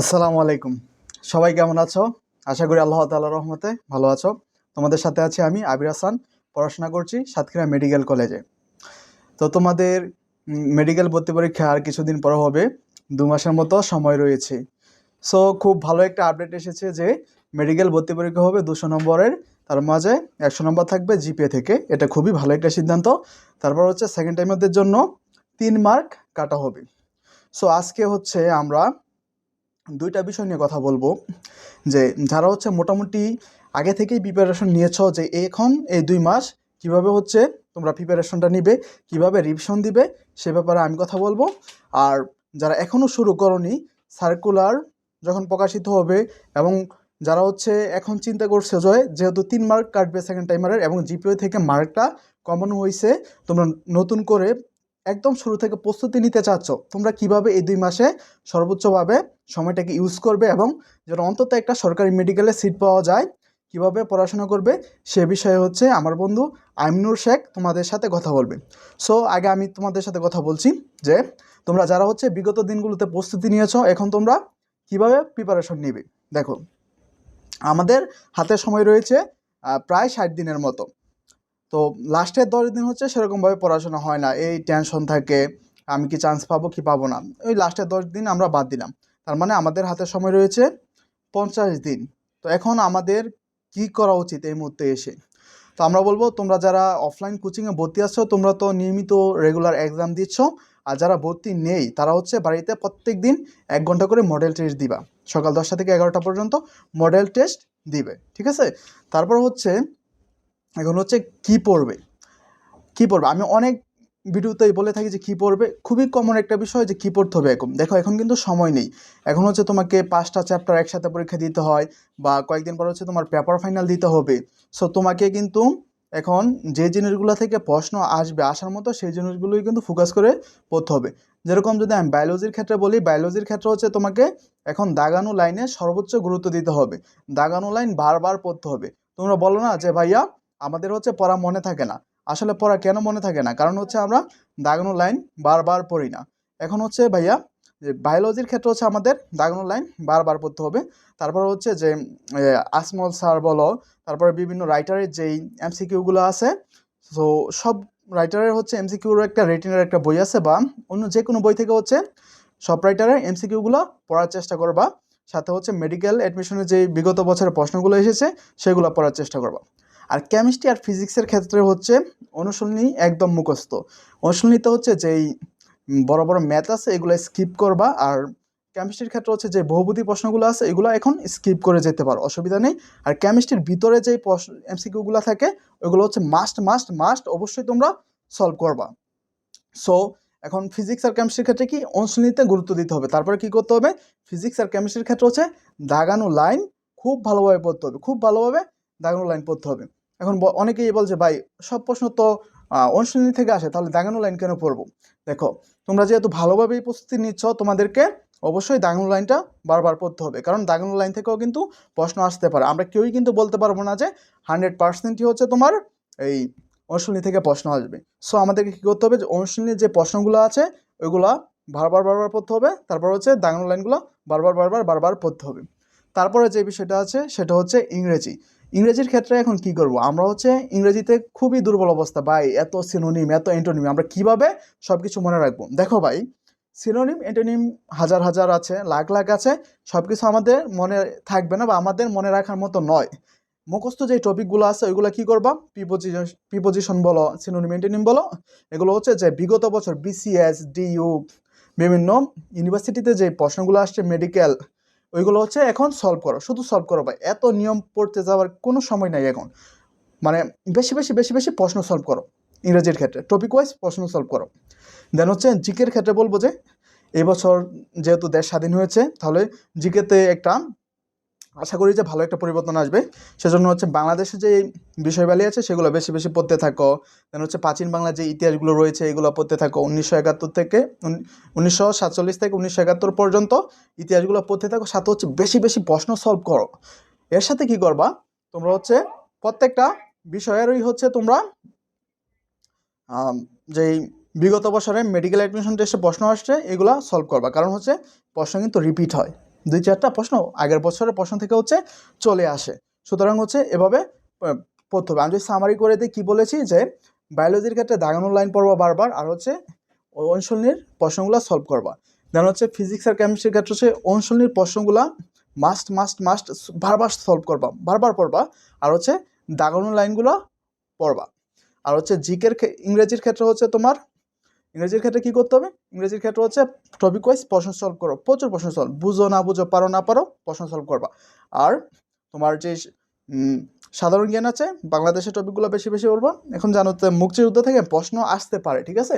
আসসালামু আলাইকুম। সবাই কেমন আছো? আশা করি আল্লাহ তাআলার রহমতে ভালো আছো। তোমাদের সাথে আছি আমি আবির হাসান, পড়াশোনা করছি সাতক্ষীরা মেডিকেল কলেজে। তো তোমাদের মেডিকেল ভর্তি পরীক্ষা আর কিছুদিন পর হবে। দু মাসের মতো সময় রয়েছে। সো খুব ভালো একটা আপডেট এসেছে যে মেডিকেল ভর্তি পরীক্ষা হবে দুশো নম্বরের। তার মাঝে একশো নম্বর থাকবে জিপিএ থেকে। এটা খুবই ভালো একটা সিদ্ধান্ত। তারপর হচ্ছে সেকেন্ড টাইমের জন্য তিন মার্ক কাটা হবে। সো আজকে হচ্ছে আমরা দুইটা বিষয় নিয়ে কথা বলব। যে যারা হচ্ছে মোটামুটি আগে থেকেই প্রিপারেশন নিয়েছো যে এখন এই দুই মাস কীভাবে হচ্ছে তোমরা প্রিপারেশনটা নিবে, কীভাবে রিভিশন দিবে, সে ব্যাপারে আমি কথা বলব। আর যারা এখনও শুরু করনি সার্কুলার যখন প্রকাশিত হবে এবং যারা হচ্ছে এখন চিন্তা করছে যে যেহেতু তিন মার্ক কাটবে সেকেন্ড টাইমারের এবং জিপিও থেকে মার্কটা কমন হয়েছে তোমরা নতুন করে একদম শুরু থেকে প্রস্তুতি নিতে চাচ্ছ, তোমরা কীভাবে এই দুই মাসে সর্বোচ্চভাবে সময়টাকে ইউজ করবে এবং যেন অন্তত একটা সরকারি মেডিকেলে সিট পাওয়া যায়, কীভাবে পড়াশোনা করবে, সে বিষয়ে হচ্ছে আমার বন্ধু আইমনুর শেখ তোমাদের সাথে কথা বলবে। সো আগে আমি তোমাদের সাথে কথা বলছি যে, তোমরা যারা হচ্ছে বিগত দিনগুলোতে প্রস্তুতি নিয়েছো, এখন তোমরা কীভাবে প্রিপারেশন নেবে? দেখো, আমাদের হাতে সময় রয়েছে প্রায় ষাট দিনের মতো। তো লাস্টের দশ দিন হচ্ছে সেরকমভাবে পড়াশোনা হয় না। এই টেনশন থাকে, আমি কি চান্স পাবো, কি পাবো না। ওই লাস্টের দশ দিন আমরা বাদ দিলাম। তার মানে আমাদের হাতে সময় রয়েছে পঞ্চাশ দিন। তো এখন আমাদের কি করা উচিত এই মুহূর্তে এসে? তো আমরা বলব, তোমরা যারা অফলাইন কোচিংয়ে ভর্তি আছো, তোমরা তো নিয়মিত রেগুলার এক্সাম দিচ্ছ। আর যারা ভর্তি নেই, তারা হচ্ছে বাড়িতে প্রত্যেক দিন এক ঘণ্টা করে মডেল টেস্ট দিবা। সকাল দশটা থেকে এগারোটা পর্যন্ত মডেল টেস্ট দিবে, ঠিক আছে? তারপর হচ্ছে এখন হচ্ছে কি পড়বে? কি পড়বে? আমি অনেক ভিডিওতেই বলে থাকি যে কী পড়বে? খুবই কমন একটা বিষয় যে কী পড়তে হবে এখন দেখো, এখন কিন্তু সময় নেই। এখন হচ্ছে তোমাকে পাঁচটা চ্যাপ্টার একসাথে পরীক্ষা দিতে হয় বা কয়েকদিন পর হচ্ছে তোমার পেপার ফাইনাল দিতে হবে। সো তোমাকে কিন্তু এখন যে জিনিসগুলো থেকে প্রশ্ন আসবে, আসার মতো সেই জিনিসগুলোই কিন্তু ফোকাস করে পড়তে হবে। যেরকম যদি আমি বায়োলজির ক্ষেত্রে বলি বায়োলজির ক্ষেত্রে হচ্ছে তোমাকে এখন দাগানো লাইনে সর্বোচ্চ গুরুত্ব দিতে হবে। দাগানো লাইন বারবার পড়তে হবে। তোমরা বলো না যে, ভাইয়া আমাদের হচ্ছে পড়া মনে থাকে না। আসলে পড়া কেন মনে থাকে না? কারণ হচ্ছে আমরা দাগানো লাইন বারবার পড়ি না। এখন হচ্ছে ভাইয়া, যে বায়োলজির ক্ষেত্রে হচ্ছে আমাদের দাগানো লাইন বারবার পড়তে হবে। তারপর হচ্ছে যে আসমল স্যার বলো, তারপরে বিভিন্ন রাইটারের যেই এমসিকিউগুলো আছে সো সব রাইটারের হচ্ছে এমসিকিউর একটা রেটিনের একটা বই আছে, বা অন্য যে কোনো বই থেকে হচ্ছে সব রাইটারের এমসিকিউগুলো পড়ার চেষ্টা করবা। সাথে হচ্ছে মেডিকেল অ্যাডমিশনের যে বিগত বছরের প্রশ্নগুলো এসেছে, সেগুলো পড়ার চেষ্টা করবা। আর কেমিস্ট্রি আর ফিজিক্সের ক্ষেত্রে হচ্ছে অনুশীলনী একদম মুখস্থ। অনুশীলনীতে হচ্ছে যেই বড় বড় ম্যাথ আছে, এগুলো স্কিপ করবা আর কেমিস্ট্রির ক্ষেত্রে হচ্ছে যে বহুপদী প্রশ্নগুলো আছে, এগুলো এখন স্কিপ করে যেতে পারো, অসুবিধা নেই। আর কেমিস্ট্রির ভিতরে যেই এমসিকিউগুলো থাকে ওইগুলো হচ্ছে মাস্ট মাস্ট মাস্ট অবশ্যই তোমরা সলভ করবা। সো এখন ফিজিক্স আর কেমিস্ট্রির ক্ষেত্রে কি অনুশীলনীতে গুরুত্ব দিতে হবে, তারপরে কি করতে হবে? ফিজিক্স আর কেমিস্ট্রির ক্ষেত্রে হচ্ছে দাগানো লাইন খুব ভালোভাবে পড়তে হবে, খুব ভালোভাবে দাগানো লাইন পড়তে হবে। এখন অনেকেই বলছে, ভাই, সব প্রশ্ন তো অনুশীলনী থেকে আসে, তাহলে দাগানো লাইন কেন পড়ব? দেখো, তোমরা যেহেতু ভালোভাবেই প্রস্তুতি নিচ্ছ, তোমাদেরকে অবশ্যই দাগানো লাইনটা বারবার পড়তে হবে। কারণ দাগানো লাইন থেকেও কিন্তু প্রশ্ন আসতে পারে। আমরা কেউই কিন্তু বলতে পারব না যে, হান্ড্রেড পার্সেন্টই হচ্ছে তোমার এই অনুশীলনী থেকে প্রশ্ন আসবে। সো আমাদেরকে কী করতে হবে যে, অনুশীলনীর যে প্রশ্নগুলো আছে, ওইগুলা বারবার বারবার পড়তে হবে। তারপর হচ্ছে দাগানো লাইনগুলো বারবার বারবার বারবার পড়তে হবে। তারপরে যে বিষয়টা আছে, সেটা হচ্ছে ইংরেজি। ইংরেজির ক্ষেত্রে এখন কি করব? আমরা হচ্ছে ইংরেজিতে খুবই দুর্বল অবস্থা, ভাই। এত সিনোনিম এত এন্টোনিম আমরা কীভাবে সব কিছু মনে রাখব? দেখো ভাই সিনোনিম এন্টোনিম হাজার হাজার আছে, লাখ লাখ আছে সব কিছু আমাদের মনে থাকবে না বা আমাদের মনে রাখার মতো নয়। মুখস্থ যে টপিকগুলো আছে, ওইগুলো কি করবা? প্রিপোজিশন প্রিপোজিশন বলো সিনোনিম এন্টোনিম বলো। এগুলো হচ্ছে যে বিগত বছর বিসিএস ডিইউ বিভিন্ন ইউনিভার্সিটিতে যে প্রশ্নগুলো আসছে মেডিকেল ওইগুলো হচ্ছে এখন সলভ করো, শুধু সলভ করো ভাই। এত নিয়ম পড়তে যাওয়ার কোনো সময় নাই এখন। মানে বেশি বেশি বেশি বেশি প্রশ্ন সলভ করো, ইংরেজির ক্ষেত্রে। টপিক ওয়াইজ প্রশ্ন সলভ করো। দেন হচ্ছে জিকের ক্ষেত্রে বলব যে, এবছর যেহেতু দেশ স্বাধীন হয়েছে, তাহলে জিকেতে একটা আশা করি যে ভালো একটা পরিবর্তন আসবে। সেজন্য হচ্ছে বাংলাদেশে যে বিষয়বালি আছে, সেগুলো বেশি বেশি পড়তে থাকো। দেন হচ্ছে প্রাচীন বাংলার যে ইতিহাসগুলো রয়েছে, এগুলো পড়তে থাকো। উনিশশো একাত্তর থেকে উনিশশো সাতচল্লিশ থেকে উনিশশো একাত্তর পর্যন্ত ইতিহাসগুলো পড়তে থাকো। সাথে হচ্ছে বেশি বেশি প্রশ্ন সলভ করো। এর সাথে কি করবা? তোমরা হচ্ছে প্রত্যেকটা বিষয়েরই হচ্ছে তোমরা যেই বিগত বছরে মেডিকেল অ্যাডমিশন টেস্টে প্রশ্ন আসছে, এগুলো সলভ করবা। কারণ হচ্ছে প্রশ্ন কিন্তু রিপিট হয়। দুই চারটা প্রশ্ন, আগের বছরের প্রশ্ন থেকে হচ্ছে চলে আসে। সুতরাং হচ্ছে এভাবে পড়তে হবে। আমি যদি সামারি করে দিই, কী বলেছি? যে বায়োলজির ক্ষেত্রে দাগানো লাইন পড়বা বারবার, আর হচ্ছে অঞ্চলনির প্রশ্নগুলো সলভ করবা। দেন হচ্ছে ফিজিক্স আর কেমিস্ট্রির ক্ষেত্রে হচ্ছে অঞ্চলনির প্রশ্নগুলা মাস্ট মাস্ট মাস্ট বারবার সলভ করবা, বারবার পড়বা, আর হচ্ছে দাগানো লাইনগুলো পড়বা। আর হচ্ছে জিকের ইংরেজির ক্ষেত্রে হচ্ছে তোমার ইংরেজির ক্ষেত্রে কী করতে হবে? ইংরেজির ক্ষেত্রে হচ্ছে টপিক ওয়াইজ প্রশ্ন সলভ করো। প্রচুর প্রশ্ন সলভ বুঝো না বুঝো, পারো না পারো, প্রশ্ন সলভ করবা। আর তোমার যে সাধারণ জ্ঞান আছে, বাংলাদেশের টপিকগুলো বেশি বেশি পড়বা এখন জানো তো, মুক্তিযুদ্ধ থেকে প্রশ্ন আসতে পারে, ঠিক আছে?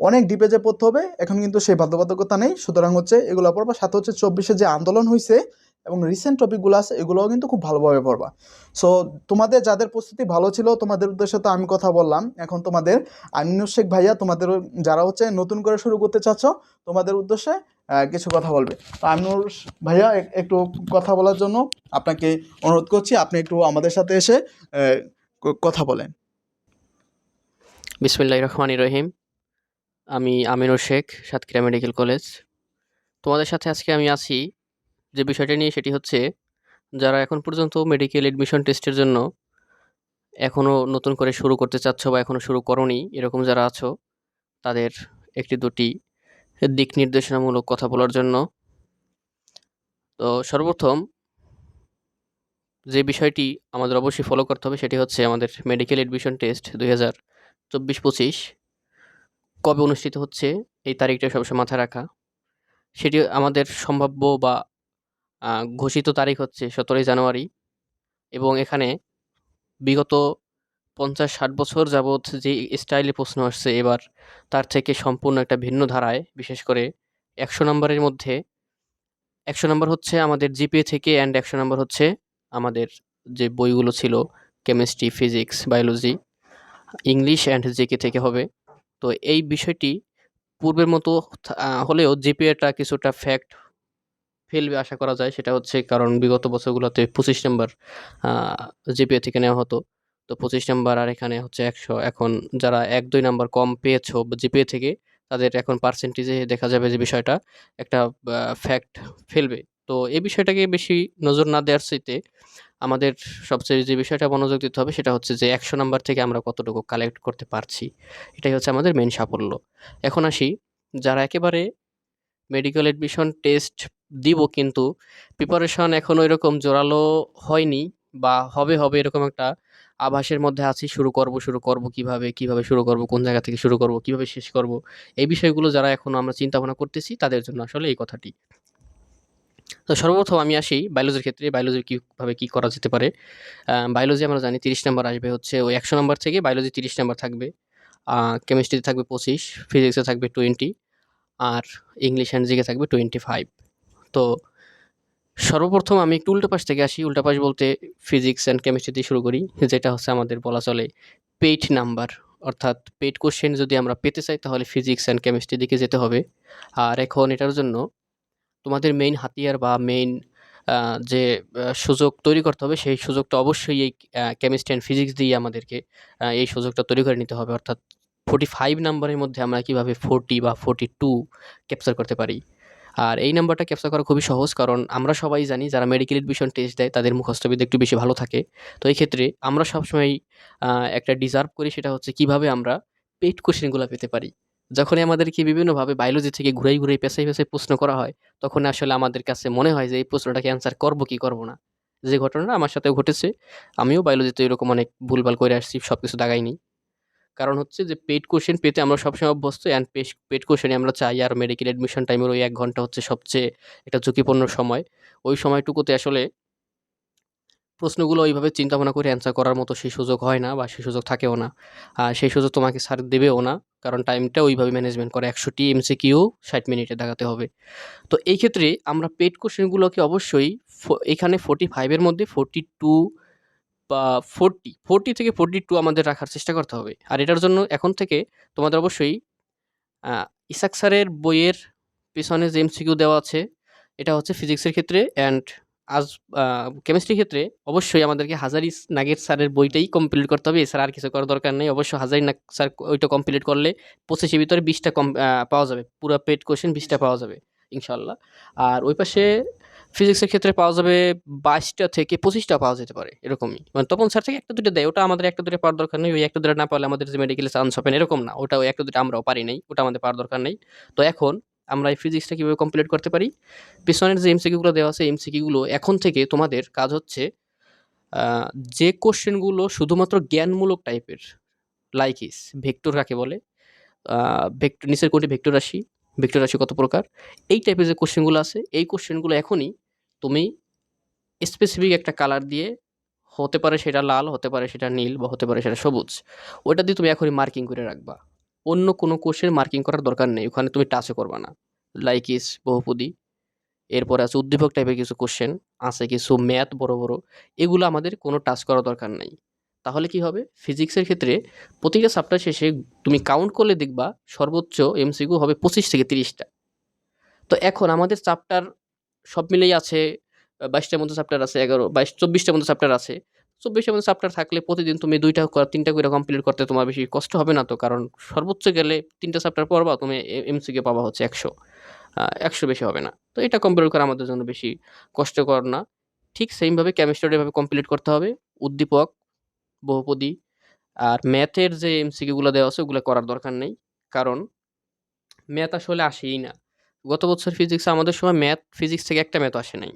অনেক ডিপে যে পড়তে হবে, এখন কিন্তু সেই বাধ্যবাধকতা নেই। সুতরাং হচ্ছে এগুলো পড়বা সাথে হচ্ছে চব্বিশে যে আন্দোলন হয়েছে এবং রিসেন্ট টপিকগুলো আছে, এগুলোও কিন্তু খুব ভালোভাবে পড়বা। সো তোমাদের যাদের প্রস্তুতি ভালো ছিল, তোমাদের উদ্দেশ্যে তো আমি কথা বললাম। এখন তোমাদের আমিনুর শেখ ভাইয়া, তোমাদের যারা হচ্ছে নতুন করে শুরু করতে চাচ্ছ, তোমাদের উদ্দেশ্যে কিছু কথা বলবে। তো আমিনুর ভাইয়া একটু কথা বলার জন্য আপনাকে অনুরোধ করছি, আপনি একটু আমাদের সাথে এসে কথা বলেন। বিসমিল্লাহ রহমান রহিম। আমি আমিনুর শেখ, সাতক্ষীরা মেডিকেল কলেজ। তোমাদের সাথে আজকে আমি আছি যে বিষয়টি নিয়ে সেটি হচ্ছে, যারা এখন পর্যন্ত মেডিকেল এডমিশন টেস্টের জন্য এখনও নতুন করে শুরু করতে চাচ্ছ বা এখনও শুরু করনি, এরকম যারা আছো, তাদের একটি দুটি দিক নির্দেশনামূলক কথা বলার জন্য। তো সর্বপ্রথম যে বিষয়টি আমাদের অবশ্যই ফলো করতে হবে সেটি হচ্ছে আমাদের মেডিকেল এডমিশন টেস্ট দুই হাজার চব্বিশ পঁচিশ। কবে অনুষ্ঠিত হচ্ছে, এই তারিখটা সবসময় মাথায় রাখা। সেটি আমাদের সম্ভাব্য বা ঘোষিত তারিখ হচ্ছে সতেরোই জানুয়ারি এবং এখানে বিগত পঞ্চাশ ষাট বছর যাবৎ যে স্টাইলে প্রশ্ন আসছে এবার তার থেকে সম্পূর্ণ একটা ভিন্ন ধারায়, বিশেষ করে একশো নম্বরের মধ্যে। একশো নম্বর হচ্ছে আমাদের জিপিএ থেকে অ্যান্ড একশো নম্বর হচ্ছে আমাদের যে বইগুলো ছিল, chemistry, physics, biology, English and GK থেকে হবে। তো এই বিষয়টি পূর্বের মতো হলেও জিপিএটা কিছুটা ফ্যাক্ট ফেলবে আশা করা যায়, সেটা হচ্ছে কারণ বিগত বছরগুলোতে পঁচিশ নম্বর জিপিএ থেকে নেওয়া হতো। তো পঁচিশ নাম্বার আর এখানে হচ্ছে একশো। এখন যারা এক, দুই নাম্বার কম পেয়েছ জিপিএ থেকে, তাদের এখন পার্সেন্টেজে দেখা যাবে যে বিষয়টা একটা ফ্যাক্ট ফেলবে। তো এই বিষয়টাকে বেশি নজর না দেওয়ার চাইতে আমাদের সবচেয়ে যে বিষয়টা মনোযোগ দিতে হবে, সেটা হচ্ছে যে একশো নাম্বার থেকে আমরা কতটুকু কালেক্ট করতে পারছি। এটাই হচ্ছে আমাদের মেন সাফল্য। এখন আসি, যারা একেবারে মেডিকেল এডমিশন টেস্ট দিব কিন্তু প্রিপারেশন এখনও এরকম জোরালো হয়নি বা হবে হবে এরকম একটা আভাসের মধ্যে আছি, শুরু করব শুরু করব কীভাবে কীভাবে শুরু করব, কোন জায়গা থেকে শুরু করব, কীভাবে শেষ করব, এই বিষয়গুলো যারা এখনও আমরা চিন্তা ভাবনা করতেছি তাদের জন্য আসলে এই কথাটি। তো সর্বপ্রথম আমি আসি বায়োলজির ক্ষেত্রে বায়োলজি কীভাবে কী করা যেতে পারে। বায়োলজি আমরা জানি তিরিশ নাম্বার আসবে হচ্ছে ওই একশো নাম্বার থেকে বায়োলজি তিরিশ নাম্বার থাকবে। কেমিস্ট্রিতে থাকবে পঁচিশ ফিজিক্সে থাকবে টোয়েন্টি আর ইংলিশ অ্যান্ড জিকে থাকবে টোয়েন্টি ফাইভ তো সর্বপ্রথম আমি একটু উল্টো পাশ থেকে আসি। উল্টা পাশ বলতে ফিজিক্স অ্যান্ড কেমিস্ট্রি দিয়ে শুরু করি, যেটা হচ্ছে আমাদের বলা চলে পেইড নাম্বার অর্থাৎ পেইড কোশ্চেন যদি আমরা পেতে চাই তাহলে ফিজিক্স অ্যান্ড কেমিস্ট্রি দিকে যেতে হবে। আর এখন এটার জন্য তোমাদের মেইন হাতিয়ার বা মেইন যে সুযোগ তৈরি করতে হবে, সেই সুযোগটা অবশ্যই এই কেমিস্ট্রি অ্যান্ড ফিজিক্স দিয়ে আমাদেরকে এই সুযোগটা তৈরি করে নিতে হবে। অর্থাৎ ফোর্টি ফাইভ নাম্বারের মধ্যে আমরা কীভাবে ফোরটি বা ফোর্টি টু ক্যাপচার করতে পারি। আর এই নাম্বারটা ক্যাপচার করা খুবই সহজ, কারণ আমরা সবাই জানি যারা মেডিকেল এডমিশন টেস্ট দেয়, তাদের মুখস্থবিদ্যা একটু বেশি ভালো থাকে। তো এই ক্ষেত্রে আমরা সবসময় একটা ডিজার্ভ করি, সেটা হচ্ছে কীভাবে আমরা পেইড কোশ্চেনগুলো পেতে পারি। যখনই আমাদেরকে বিভিন্নভাবে বায়োলজি থেকে ঘুরাই ঘুরাই পেঁচাই পেঁচাই প্রশ্ন করা হয়, তখন আসলে আমাদের কাছে মনে হয় যে এই প্রশ্নটাকে অ্যান্সার করব কি করব না। যে ঘটনাটা আমার সাথেও ঘটেছে, আমিও বায়োলজিতে এরকম অনেক ভুলভাল করে আসছি সব কিছু দাগাইনি। কারণ হচ্ছে যে পেড কোশ্চেন পেতে আমরা সবসময় অভ্যস্ত অ্যান্ড পেড কোশ্চেনে আমরা চাই আর মেডিকেল অ্যাডমিশন টাইমের ওই এক ঘণ্টা হচ্ছে সবচেয়ে একটা ঝুঁকিপূর্ণ সময়। ওই সময়টুকুতে আসলে প্রশ্নগুলো ওইভাবে চিন্তা ভাবনা করে অ্যান্সার করার মতো সেই সুযোগ হয় না বা সেই সুযোগ থাকেও না। আর সেই সুযোগ তোমাকে স্যার দেবেও না, কারণ টাইমটা ওইভাবে ম্যানেজমেন্ট করে। একশোটি এমসিকিউ ষাট মিনিটে দেখাতে হবে। তো এই ক্ষেত্রে আমরা পেড কোশ্চেনগুলোকে অবশ্যই এখানে ফোর্টি ফাইভের মধ্যে ফোর্টি টু ফোর্টি ফোর্টি থেকে ফোরটি টু আমাদের রাখার চেষ্টা করতে হবে। আর এটার জন্য এখন থেকে তোমাদের অবশ্যই ইসাক স্যারের বইয়ের পিছনে যে এমসিকিউ দেওয়া আছে, এটা হচ্ছে ফিজিক্সের ক্ষেত্রে অ্যান্ড আজ কেমিস্ট্রির ক্ষেত্রে অবশ্যই আমাদেরকে হাজারি নাগের স্যারের বইটাই কমপ্লিট করতে হবে। এছাড়া আর কিছু করার দরকার নেই। অবশ্যই হাজারি নাগ স্যার ওইটা কমপ্লিট করলে পঁচিশের ভিতরে বিশটা কম পাওয়া যাবে। পুরো পেড কোশ্চেন বিশটা পাওয়া যাবে ইনশাল্লাহ আর ওই পাশে ফিজিক্সের ক্ষেত্রে পাওয়া যাবে বাইশটা থেকে পঁচিশটা পাওয়া যেতে পারে, এরকমই। মানে তপন স্যার থেকে একটা দুটো দেয়, ওটা আমাদের একটা দুটো পাওয়ার দরকার নেই, ওই একটা দুটো না পারলে আমাদের যে মেডিকেলে চান্স হবে এরকম না, ওটা ওই একটা দুটো আমরাও পারি নাই, ওটা আমাদের পাওয়ার দরকার নেই। তো এখন আমরা এই ফিজিক্সটা কীভাবে কমপ্লিট করতে পারি? পিছনের যে এমসিকিউগুলো দেওয়া আছে এমসিকিউগুলো এখন থেকে তোমাদের কাজ হচ্ছে যে কোশ্চেনগুলো শুধুমাত্র জ্ঞানমূলক টাইপের লাইক ইস ভেক্টর কাকে বলে ভেক্টর নিচের কোনটি ভেক্টর রাশি ভেক্টর রাশি কত প্রকার? এই টাইপের যে কোশ্চেনগুলো আছে, এই কোশ্চেনগুলো এখনই তুমি স্পেসিফিক একটা কালার দিয়ে হতে পারে সেটা লাল, হতে পারে সেটা নীল বা হতে পারে সেটা সবুজ ওটা দিয়ে তুমি এখনই মার্কিং করে রাখবা। অন্য কোনো কোশ্চেন মার্কিং করার দরকার নেই, ওখানে তুমি টাচও করবা না। লাইক ইস বহুপদী, এরপরে আছে উদ্দীপক টাইপের কিছু কোশ্চেন আছে কিছু ম্যাথ বড় বড়, এগুলো আমাদের কোনো টাচ করার দরকার নেই। তাহলে কি হবে? ফিজিক্সের ক্ষেত্রে প্রতিটা চ্যাপ্টার শেষে তুমি কাউন্ট করলে দেখবা সর্বোচ্চ এমসিকিউ হবে পঁচিশ থেকে তিরিশটা। তো এখন আমাদের চ্যাপ্টার সব মিলেই আছে বাইশটার মধ্যে চ্যাপ্টার আছে, এগারো, বাইশ চব্বিশটার মধ্যে চ্যাপ্টার আছে। চব্বিশটার মধ্যে চ্যাপ্টার থাকলে প্রতিদিন তুমি দুইটা তিনটা করে কমপ্লিট করতে তোমার বেশি কষ্ট হবে না তো, কারণ সর্বোচ্চ গেলে তিনটা চ্যাপ্টার পড়বা, তুমি এমসিকিউ পাবা হচ্ছে একশো। একশো বেশি হবে না। তো এটা কমপ্লিট করা আমাদের জন্য বেশি কষ্টকর না। ঠিক কেমিস্ট্রিটা এভাবে কমপ্লিট করতে হবে। উদ্দীপক বহুপদী। আর ম্যাথের যে এমসিকিউগুলো দেওয়া আছে ওগুলো করার দরকার নেই। কারণ ম্যাথ আসলে আসেই না। গত বছর ফিজিক্সে আমাদের সময় ম্যাথ ফিজিক্স থেকে একটা ম্যাথ আসে নাই।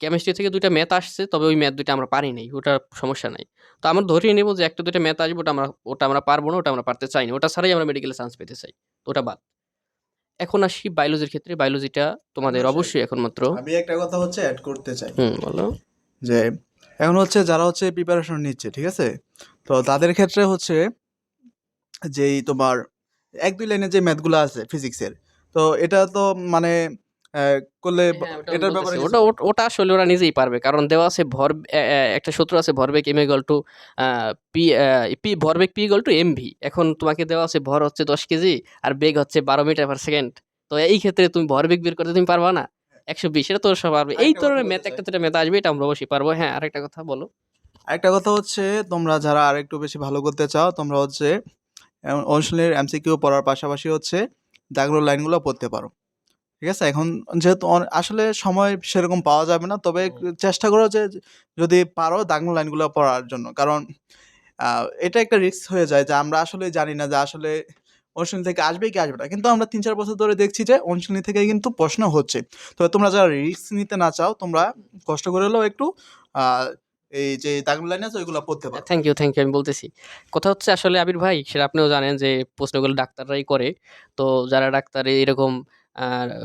কেমিস্ট্রি থেকে দুইটা ম্যাথ আসছে তবে ওই ম্যাথ দুইটা আমরা পারি নাই ওটা সমস্যা নাই। তো আমরা ধরিয়ে নেব যে একটা দুইটা ম্যাথ আসবে ওটা আমরা ওটা আমরা পারব না ওটা আমরা পারতে চাই না। ওটা ছাড়াই আমরা মেডিকেলে চান্স পেতে চাই। ওটা বাদ। এখন আসি বায়োলজির ক্ষেত্রে। বায়োলজিটা তোমাদের অবশ্যই। অবশ্যই এখন মাত্র আমি একটা কথা হচ্ছে অ্যাড করতে চাই। হুম বলো। যে এখন হচ্ছে যারা হচ্ছে প্রিপারেশন নিচ্ছে ঠিক আছে? তো তাদের ক্ষেত্রে হচ্ছে যেই তোমার এক দুই লাইনে যে ম্যাথগুলো আছে ফিজিক্সের তো এটা তো মানে করলে হ্যাঁ, এটার ব্যাপারে ওটা ওটা- আসলে ওরা নিজেই পারবে। কারণ দেওয়া আছে ভর একটা সূত্র আছে ভরবেগ M equal to P P ভরবেগ P equal to M V এখন তোমাকে দেওয়া আছে ভর হচ্ছে দশ কেজি আর বেগ হচ্ছে বারো মিটার পার সেকেন্ড তো এই ক্ষেত্রে তুমি ভরবেগ বের করতে তুমি পারবা না। একশো বিশ এটা তো সব পারবে এই ধরনের ম্যাথ একটা দুটা ম্যাথ আসবে এটা আমরা অবশ্যই পারব। হ্যাঁ আরেকটা কথা বলো। একটা কথা হচ্ছে তোমরা যারা আর একটু বেশি ভালো করতে চাও তোমরা হচ্ছে অনুশীলনের এমসিকিউ পড়ার পাশাপাশি হচ্ছে দাগগুলো লাইনগুলো পড়তে পারো। ঠিক আছে? এখন যেহেতু আসলে সময় সেরকম পাওয়া যাবে না তবে চেষ্টা করো যে যদি পারো দাগগুলো লাইনগুলো পড়ার জন্য। কারণ এটা একটা রিস্ক হয়ে যায় যে আমরা আসলে জানি না যে আসলে অনুশীলনী থেকে আসবে কি আসবে না। কিন্তু আমরা তিন চার বছর ধরে দেখছি যে অনুশীলনী থেকে কিন্তু প্রশ্ন হচ্ছে। তবে তোমরা যারা রিস্ক নিতে না চাও, তোমরা কষ্ট করে হলেও একটু এই যে দাগগুলো লাইন আছে, ওইগুলো পড়তে পারো। থ্যাংক ইউ থ্যাংক ইউ আমি বলতেছি। কথা হচ্ছে আসলে আবির ভাই, সেটা আপনিও জানেন যে প্রশ্নগুলো ডাক্তাররাই করে। তো যারা ডাক্তার এরকম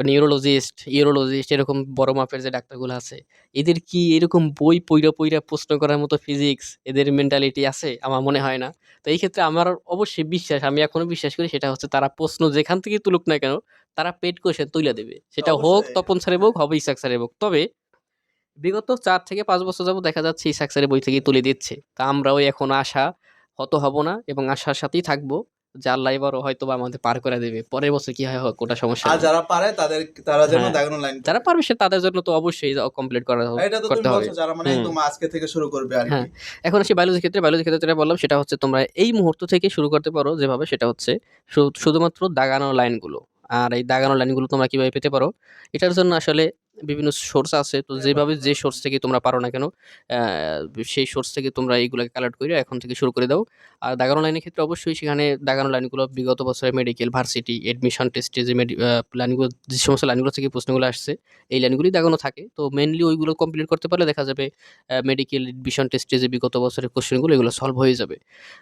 নিউরোলজিস্ট ইউরোলজিস্ট এরকম বড় মাপের যে ডাক্তারগুলো আছে এদের কি এরকম বই পইরা পইরা প্রশ্ন করার মতো ফিজিক্স এদের মেন্টালিটি আছে? আমার মনে হয় না। তো এই ক্ষেত্রে আমার অবশ্যই বিশ্বাস আমি এখনও বিশ্বাস করি সেটা হচ্ছে তারা প্রশ্ন যেখান থেকে তুলুক না কেন তারা পেড কোশ্চেন তুলে দেবে। সেটা হোক। তপন স্যারের হোক হবে ইসাক স্যারের হোক তবে বিগত চার থেকে পাঁচ বছর যাব দেখা যাচ্ছে ইসাক স্যারের বই থেকেই তুলে দিচ্ছে। তা আমরাও এখন আশা হত হব না এবং আশার সাথেই থাকব। যে আল্লাহ এবারও হয়তো বা আমাদের পার করে দেবে। পরের বছর কি হয় হোক ওটা সমস্যা আর যারা পারে তাদের তারা যেন হ্যাঁ। লাইন যারা পারবে সে তাদের জন্য তো অবশ্যই কমপ্লিট করা হবে এটা তো করতে তুমি হবে। বলছো যারা মানে। একদম আজকে থেকে শুরু করবে আর কি। হ্যাঁ। এখন আসি বায়োলজি ক্ষেত্রে। বায়োলজি ক্ষেত্রে যেটা বললাম সেটা হচ্ছে তোমরা এই মুহূর্ত থেকে শুরু করতে পারো যেভাবে সেটা হচ্ছে শুধুমাত্র দাগানো লাইনগুলো আর এই দাগানো লাইনগুলো তোমরা কীভাবে পেতে পারো এটার জন্য আসলে বিভিন্ন সোর্স আছে। তো যেভাবে যে সোর্স থেকে তোমরা পারো না কেন সেই সোর্স থেকে তোমরা এইগুলোকে কালেক্ট করে এখন থেকে শুরু করে দাও। আর দাগানো লাইনের ক্ষেত্রে অবশ্যই সেখানে দাগানো লাইনগুলো বিগত বছরে মেডিকেল ভার্সিটি এডমিশন টেস্টে যে লাইনগুলো যে সমস্ত লাইনগুলো থেকে প্রশ্নগুলো আসছে এই লাইনগুলি দাগানো থাকে। তো মেনলি ওইগুলো কমপ্লিট করতে পারলে দেখা যাবে মেডিকেল এডমিশন টেস্টে যে বিগত বছরের কোশ্চেনগুলো এগুলো সলভ হয়ে যাবে।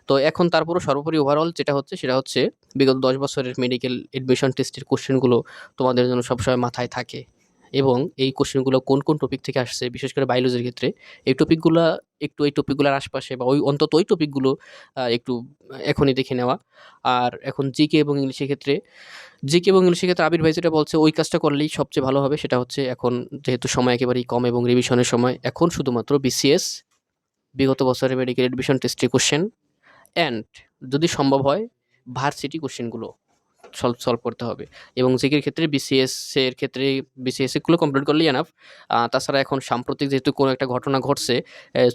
তো এখন তারপরও সর্বোপরি ওভারঅল যেটা হচ্ছে সেটা হচ্ছে বিগত দশ বছরের মেডিকেল এডমিশন টেস্টের কোশ্চেনগুলো তোমাদের জন্য সবসময় মাথায় থাকে। এবং এই কোশ্চেনগুলো কোন কোন টপিক থেকে আসছে, বিশেষ করে বায়োলজির ক্ষেত্রে, এই টপিকগুলো একটু, এই টপিকগুলোর আশপাশে বা ওই অন্তত ওই টপিকগুলো একটু এখনই দেখে নেওয়া। আর এখন জিকে এবং ইংলিশের ক্ষেত্রে জিকে এবং ইংলিশের ক্ষেত্রে আবির ভাই যেটা বলছে, ওই কাজটা করলেই সবচেয়ে ভালো হবে, সেটা হচ্ছে এখন যেহেতু সময় একেবারেই কম এবং রিভিশনের সময়, এখন শুধুমাত্র বিসিএস বিগত বছরের মেডিকেল এডমিশন টেস্টের কোশ্চেন অ্যান্ড যদি সম্ভব হয় ভার্সিটি কোশ্চেনগুলো সলভ সলভ করতে হবে। এবং জিকের ক্ষেত্রে বিসিএস এর ক্ষেত্রে বিসিএসগুলো কমপ্লিট করলেই এনাফ তাছাড়া এখন সাম্প্রতিক যেহেতু কোনো একটা ঘটনা ঘটছে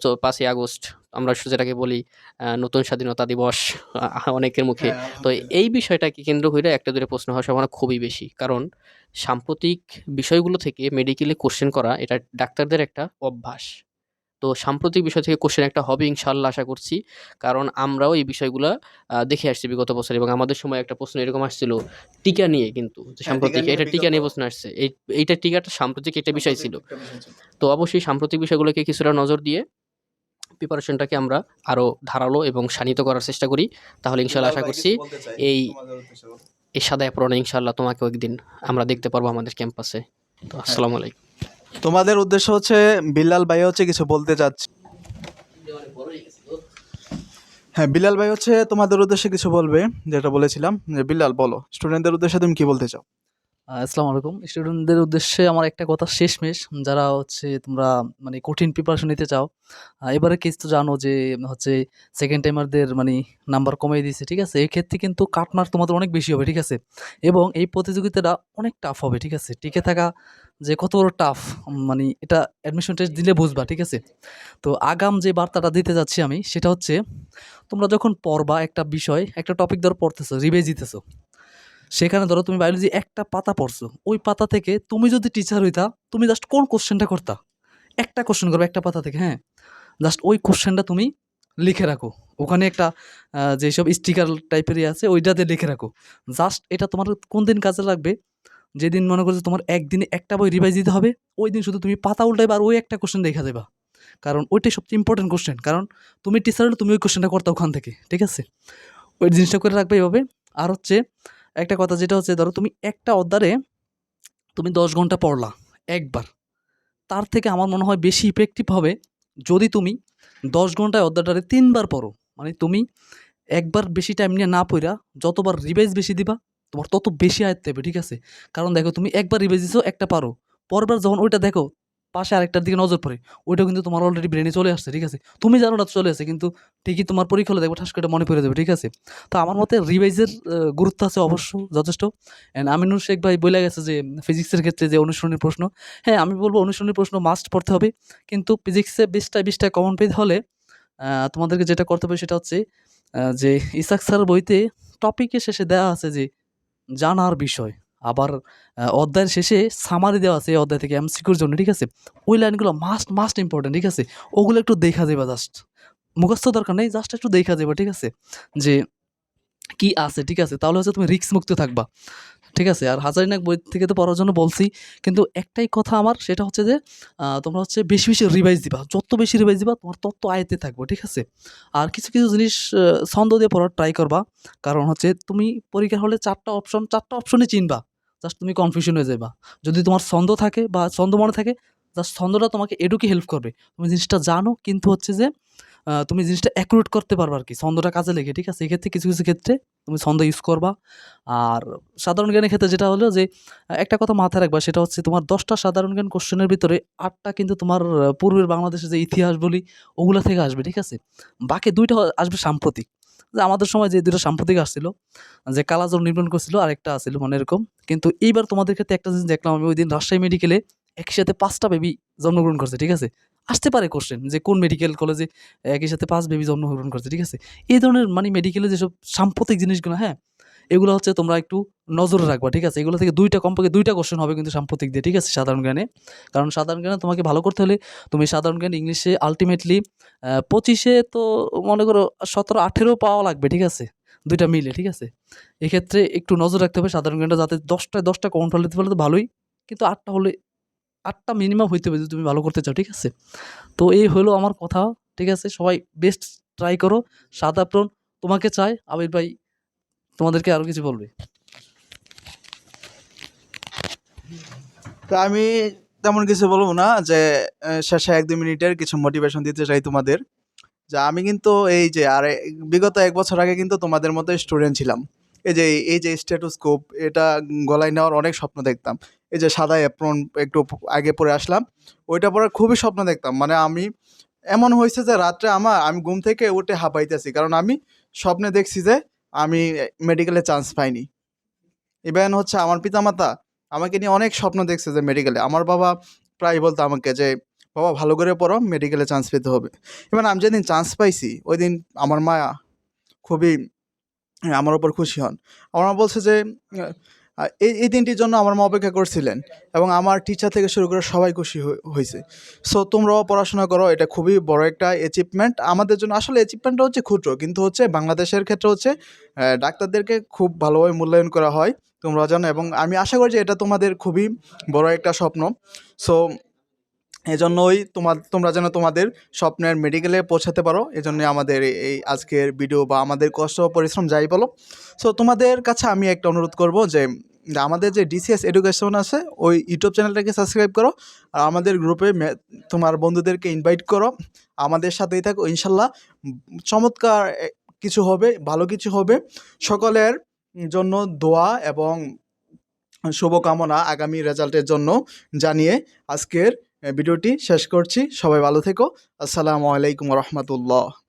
তো পাঁচই আগস্ট আমরা যেটাকে বলি নতুন স্বাধীনতা দিবস অনেকের মুখে। তো এই বিষয়টাকে কেন্দ্র করে একটা দুটো প্রশ্ন হওয়ার সম্ভাবনা খুবই বেশি। কারণ সাম্প্রতিক বিষয়গুলো থেকে মেডিকেলে কোশ্চেন করা এটা ডাক্তারদের একটা অভ্যাস। তো সাম্প্রতিক বিষয় থেকে কোশ্চেন একটা হবে ইনশাল্লাহ আশা করছি। কারণ আমরাও এই বিষয়গুলো দেখে আসছি বিগত বছর এবং আমাদের সময় একটা প্রশ্ন এরকম আসছিল টিকা নিয়ে কিন্তু হ্যাঁ, সাম্প্রতিক এটা টিকা নিয়ে প্রশ্ন আসছে। এই এইটা টিকাটা সাম্প্রতিক একটা বিষয় ছিল। তো অবশ্যই সাম্প্রতিক বিষয়গুলোকে কিছুটা নজর দিয়ে প্রিপারেশনটাকে আমরা আরও ধারালো এবং শানিত করার চেষ্টা করি। তাহলে ইনশাল্লাহ আশা করছি এই এই সাদা অ্যাপ্রনে ইনশাল্লাহ তোমাকেও একদিন আমরা দেখতে পারব আমাদের ক্যাম্পাসে তো আসসালামু আলাইকুম। তোমাদের উদ্দেশ্য হচ্ছে বিল্লাল ভাই হচ্ছে কিছু বলতে চাচ্ছে। হ্যাঁ বিল্লাল ভাই হচ্ছে তোমাদের উদ্দেশ্যে কিছু বলবে, যেটা বলেছিলাম। যে বিল্লাল, বলো, স্টুডেন্টদের উদ্দেশ্যে তুমি কি বলতে চাও? আসসালামু আলাইকুম। স্টুডেন্টদের উদ্দেশ্যে আমার একটা কথা শেষমেশ, যারা হচ্ছে তোমরা মানে কঠিন প্রিপারেশন নিতে চাও এবারে কেস তো জানো যে, হচ্ছে সেকেন্ড টাইমারদের মানে নাম্বার কমিয়ে দিয়েছে, ঠিক আছে? এই ক্ষেত্রে কিন্তু কাটমার্ক তোমাদের অনেক বেশি হবে, ঠিক আছে? এবং এই প্রতিযোগিতাটা অনেক টাফ হবে, ঠিক আছে? টিকে থাকা যে কত বড় টাফ মানে এটা অ্যাডমিশন টেস্ট দিলে বুঝবা, ঠিক আছে? তো আগাম যে বার্তাটা দিতে যাচ্ছি আমি, সেটা হচ্ছে, তোমরা যখন পড়বা একটা বিষয়, একটা টপিক ধরো পড়তেছো রিভাইজ দিতেছো, সেখানে ধরো তুমি বায়োলজি একটা পাতা পড়ছো, ওই পাতা থেকে তুমি যদি টিচার হইতা, তুমি জাস্ট কোন কোশ্চেনটা করতা? একটা কোশ্চেন করবে একটা পাতা থেকে হ্যাঁ? জাস্ট ওই কোশ্চেনটা তুমি লিখে রাখো। ওখানে একটা যেসব স্টিকার টাইপেরই আছে, ওইটাতে লিখে রাখো। জাস্ট এটা তোমার কোন দিন কাজে লাগবে? যেদিন মনে করছ তোমার একদিনে একটা বই রিভাইজ দিতে হবে ওই দিন শুধু তুমি পাতা উল্টাইবা আর ওই একটা কোশ্চেন দেখা দেবা কারণ ওইটাই সবচেয়ে ইম্পর্টেন্ট কোশ্চেন কারণ তুমি টিচার হলে তুমি ওই কোশ্চেনটা করতে ওখান থেকে, ঠিক আছে? ওই জিনিসটা করে রাখবে এইভাবে। আর হচ্ছে একটা কথা যেটা হচ্ছে, ধরো তুমি একটা অধ্যায়ে তুমি দশ ঘণ্টা পড়লা একবার। তার থেকে আমার মনে হয় বেশি ইফেক্টিভ হবে যদি তুমি দশ ঘন্টায় অধ্যায়টারে তিনবার পড়ো। মানে তুমি একবার বেশি টাইম নিয়ে না পড়া যতবার রিভাইজ বেশি দিবা তোমার তত বেশি আয়ত্তে হবে, ঠিক আছে? কারণ দেখো, তুমি একবার রিভাইজ দিছো, একটা পারো। পরবার যখন ওইটা দেখো, পাশে আরেকটার দিকে নজর পড়ে ওইটা কিন্তু তোমার অলরেডি ব্রেনে চলে আসছে, ঠিক আছে? তুমি জানো না চলে আসে কিন্তু ঠিকই তোমার পরীক্ষা হলে দেখব, ঠাস করে মনে পড়ে যাবে, ঠিক আছে? তো আমার মতে রিভাইজের গুরুত্ব আছে অবশ্য, যথেষ্ট। অ্যান্ড আমিনুর শেখ ভাই বলে গেছে যে ফিজিক্সের ক্ষেত্রে যে অনুসরণের প্রশ্ন হ্যাঁ আমি বলব অনুসরণের প্রশ্ন মাস্ট পড়তে হবে, কিন্তু ফিজিক্সে বিশটায় বিশটায় কমন পেতে হলে তোমাদেরকে যেটা করতে হবে সেটা হচ্ছে যে ইসাক স্যার বইতে টপিকের শেষে দেওয়া আছে যে জানার বিষয়। আবার অধ্যায়ের শেষে সামারি দেওয়া আছে অধ্যায় থেকে এমসিকিউর জন্য, ঠিক আছে? ওই লাইনগুলো মাস্ট মাস্ট ইম্পর্টেন্ট ঠিক আছে? ওগুলো একটু দেখা যাবে জাস্ট মুখস্থ দরকার নেই জাস্ট একটু দেখা যাবে ঠিক আছে? যে কি আছে? ঠিক আছে, তাহলে হচ্ছে তুমি রিস্ক মুক্ত থাকবা। ঠিক আছে, আর হাজারিনাক বই থেকে তো পড়ার জন্য বলছি, কিন্তু একটাই কথা আমার, সেটা হচ্ছে যে তোমরা হচ্ছে বেশি বেশি রিভাইজ দিবা। যত বেশি রিভাইজ দিবা, তোমার তত আয়তে থাকব, ঠিক আছে? আর কিছু কিছু জিনিস ছন্দ দিয়ে পড়ার ট্রাই করবা। কারণ হচ্ছে তুমি পরীক্ষার হলে চারটা অপশন চারটা অপশনই চিনবা। জাস্ট তুমি কনফিউশন হয়ে যাবা যদি তোমার ছন্দ থাকে বা ছন্দ মনে থাকে জাস্ট ছন্দটা তোমাকে এডুকে হেল্প করবে। তুমি জিনিসটা জানো, কিন্তু হচ্ছে যে তুমি জিনিসটা অ্যাকুরেট করতে পারবা আর কি। ছন্দটা কাজে লেগে, ঠিক আছে? এক্ষেত্রে কিছু কিছু ক্ষেত্রে তুমি ছন্দ ইউজ করবা। আর সাধারণ জ্ঞানের ক্ষেত্রে যেটা হলো যে, একটা কথা মাথায় রাখবা, সেটা হচ্ছে তোমার দশটা সাধারণ জ্ঞান কোশ্চেনের ভিতরে আটটা কিন্তু তোমার পূর্বের বাংলাদেশের যে ইতিহাস বলি, ওগুলা থেকে আসবে, ঠিক আছে? বাকি দুইটা আসবে সাম্প্রতিক। যে আমাদের সময় যে দুটো সাম্প্রতিক আসছিল, যে কালাজল নির্মাণ করছিল আর একটা আসছিল মানে এরকম। কিন্তু এইবার তোমাদের ক্ষেত্রে একটা জিনিস দেখলাম, আমি ওই দিন রাজশাহী মেডিকেলে একই সাথে পাঁচটা বেবি জন্মগ্রহণ করছে, ঠিক আছে? আসতে পারে কোশ্চেন যে কোন মেডিকেল কলেজে একই সাথে পাঁচ বেবি জন্মগ্রহণ করছে, ঠিক আছে? এই ধরনের মানে মেডিকেলে যেসব সাম্প্রতিক জিনিসগুলো হ্যাঁ? এগুলো হচ্ছে তোমরা একটু নজরে রাখবা, ঠিক আছে? এগুলো থেকে দুইটা কমপক্ষে দুইটা কোশ্চেন হবে কিন্তু সাম্প্রতিক দিয়ে, ঠিক আছে? সাধারণ জ্ঞানে। কারণ সাধারণ জ্ঞানে তোমাকে ভালো করতে হলে তুমি সাধারণ জ্ঞান ইংলিশে আলটিমেটলি পঁচিশে তো মনে করো সতেরো, আঠেরো পাওয়া লাগবে, ঠিক আছে? দুইটা মিলে, ঠিক আছে? এক্ষেত্রে একটু নজর রাখতে হবে সাধারণ জ্ঞানটা যাতে দশটায় দশটা ফেলে দিতে পারলে তো ভালোই, কিন্তু আটটা হলে আটটা মিনিমাম হইতে হবে যদি তুমি ভালো করতে চাও, ঠিক আছে? তো এই হলো আমার কথা, ঠিক আছে? সবাই বেস্ট ট্রাই করো, সাদা প্রণ তোমাকে চাই আবির ভাই তোমাদেরকে আরও কিছু বলবে। তো আমি তেমন কিছু বলব না যে শেষে এক দুই মিনিটের কিছু মোটিভেশন দিতে চাই তোমাদের। যে আমি কিন্তু এই যে, আর বিগত এক বছর আগে কিন্তু তোমাদের মতো স্টুডেন্ট ছিলাম। এই যে এই যে স্টেটোস্কোপ এটা গলায় নেওয়ার অনেক স্বপ্ন দেখতাম। এই যে সাদা অ্যাপ্রন একটু আগে পরে আসলাম, ওইটা পরে খুবই স্বপ্ন দেখতাম। মানে আমি, এমন হয়েছে যে রাত্রে আমার, আমি ঘুম থেকে উঠে হাঁপাইতেছি, কারণ আমি স্বপ্নে দেখছি যে আমি মেডিকেলে চান্স পাইনি। ইভেন হচ্ছে আমার পিতামাতা আমাকে নিয়ে অনেক স্বপ্ন দেখছে যে মেডিকেলে আমার বাবা প্রায় বলতো আমাকে যে, বাবা, ভালো করে পড়ো মেডিকেলে চান্স পেতে হবে। এবার আমি যেদিন চান্স পাইছি ওই দিন আমার মা খুবই, আমার ওপর খুশি হন। আমার মা বলছে যে এই এই দিনটির জন্য আমার মা অপেক্ষা করছিলেন এবং আমার টিচার থেকে শুরু করে সবাই খুশি হয়ে- হয়েছে সো তোমরাও পড়াশোনা করো, এটা খুবই বড় একটা অ্যাচিভমেন্ট আমাদের জন্য আসলে অ্যাচিভমেন্টটা হচ্ছে ক্ষুদ্র, কিন্তু হচ্ছে বাংলাদেশের ক্ষেত্রে হচ্ছে ডাক্তারদেরকে খুব ভালোভাবে মূল্যায়ন করা হয় তোমরা জানো, এবং আমি আশা করি যে এটা তোমাদের খুবই বড় একটা স্বপ্ন। সো এজন্যই তোমার তোমরা যেন তোমাদের স্বপ্নের মেডিকেলে পৌঁছাতে পারো, এজন্যই আমাদের এই আজকের ভিডিও বা আমাদের কষ্ট, পরিশ্রম, যাই বলো। সো তোমাদের কাছে আমি একটা অনুরোধ করব যে আমাদের যে ডিসিএস এডুকেশন আছে, ওই ইউটিউব চ্যানেলটাকে সাবস্ক্রাইব করো। আর আমাদের গ্রুপে তোমার বন্ধুদেরকে ইনভাইট করো। আমাদের সাথেই থাকো, ইনশাল্লাহ। চমৎকার কিছু হবে, ভালো কিছু হবে। সকলের জন্য দোয়া এবং শুভকামনা আগামী রেজাল্টের জন্য জানিয়ে আজকের ভিডিওটি শেষ করছি। সবাই ভালো থেকো। আসসালামু আলাইকুম রহমতুল্লাহ।